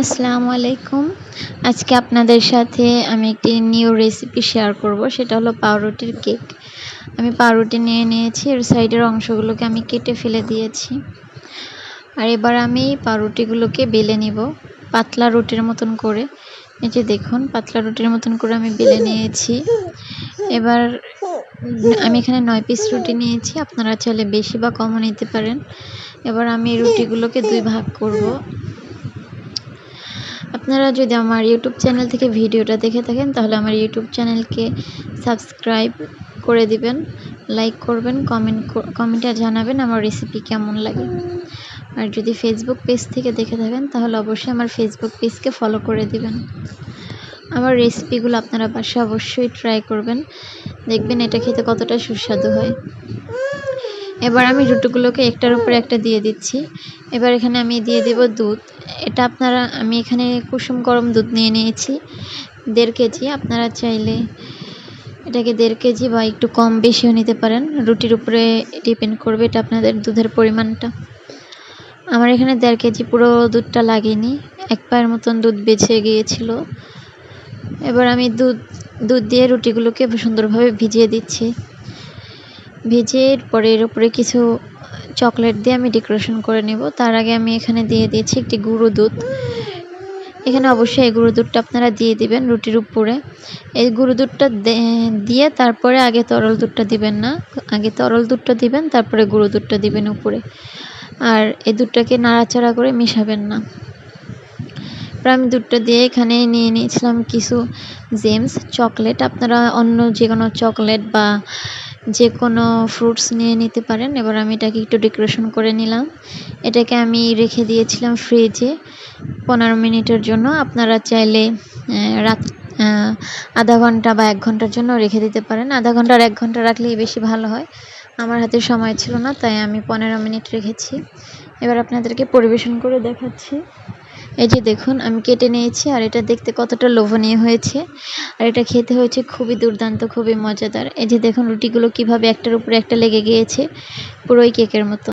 আসসালামু আলাইকুম। আজকে আপনাদের সাথে আমি একটি নিউ রেসিপি শেয়ার করব, সেটা হলো পাউরুটির কেক আমি পাউরুটি নিয়ে নিয়েছি, এর সাইডের অংশগুলোকে আমি কেটে ফেলে দিয়েছি। আর এবার আমি পাউরুটিগুলোকে বেলে নিব, পাতলা রুটির মতন করে। এই যে দেখুন, পাতলা রুটির মতন করে আমি বেলে নিয়েছি। এবার আমি এখানে নয় পিস রুটি নিয়েছি, আপনারা চাইলে বেশি বা কমও নিতে পারেন। এবার আমি রুটিগুলোকে দুই ভাগ করব। আপনারা যদি আমার ইউটিউব চ্যানেল থেকে ভিডিওটা দেখে থাকেন, তাহলে আমার ইউটিউব চ্যানেলকে সাবস্ক্রাইব করে দিবেন, লাইক করবেন, কমেন্ট কমেন্টে জানাবেন আমার রেসিপি কেমন লাগে। আর যদি ফেসবুক পেজ থেকে দেখে থাকেন, তাহলে অবশ্যই আমার ফেসবুক পেজকে ফলো করে দিবেন। আমার রেসিপিগুলো আপনারা বাসায় অবশ্যই ট্রাই করবেন। দেখবেন এটা খেতে কতটা সুস্বাদু হয়। এবার আমি রুটিগুলোকে একটার উপরে একটা দিয়ে দিচ্ছি। এবার এখানে আমি দিয়ে দেব দুধ। এটা আপনারা, আমি এখানে কুসুম গরম দুধ নিয়ে নিয়েছি, দেড় কেজি। আপনারা চাইলে এটাকে দেড় কেজি বা একটু কম বেশিও নিতে পারেন। রুটির উপরে ডিপেন্ড করবে এটা আপনাদের দুধের পরিমাণটা। আমার এখানে দেড় কেজি পুরো দুধটা লাগেনি। এক পায়ের মতন দুধ বেছে গিয়েছিল। এবার আমি দুধ দুধ দিয়ে রুটিগুলোকে সুন্দরভাবে ভিজিয়ে দিচ্ছি। ভেজে পরে এর উপরে কিছু চকলেট দিয়ে আমি ডেকোরেশন করে নেব। তার আগে আমি এখানে দিয়ে দিয়েছি একটি গুঁড়ো দুধ। এখানে অবশ্যই এই গুঁড়ো দুধটা আপনারা দিয়ে দিবেন রুটির উপরে। এই গুঁড়ো দুধটা দিয়ে তারপরে আগে তরল দুধটা দিবেন না। আগে তরল দুধটা দিবেন, তারপরে গুঁড়ো দুধটা দিবেন উপরে। আর এই দুধটাকে নাড়াচাড়া করে মিশাবেন না। আমি দুধটা দিয়ে এখানে নিয়ে নিয়েছিলাম কিছু জেমস চকলেট। আপনারা অন্য যে কোনো চকলেট বা যে কোনো ফ্রুটস নিয়ে নিতে পারেন। এবার আমি এটাকে একটু ডেকোরেশন করে নিলাম। এটাকে আমি রেখে দিয়েছিলাম ফ্রিজে পনেরো মিনিটের জন্য। আপনারা চাইলে রাত আধা ঘণ্টা বা এক ঘণ্টার জন্য রেখে দিতে পারেন। আধা ঘণ্টা আর এক ঘণ্টা রাখলেই বেশি ভালো হয়। আমার হাতে সময় ছিল না, তাই আমি পনেরো মিনিট রেখেছি। এবার আপনাদেরকে পরিবেশন করে দেখাচ্ছি। এই যে দেখুন, আমি কেটে নিয়েছি, আর এটা দেখতে কতটা লোভনীয় হয়েছে। আর এটা খেতে হয়েছে খুবই দুর্দান্ত, খুবই মজাদার। এই যে দেখুন, রুটিগুলো কীভাবে একটার উপরে একটা লেগে গিয়েছে, পুরোই কেকের মতো।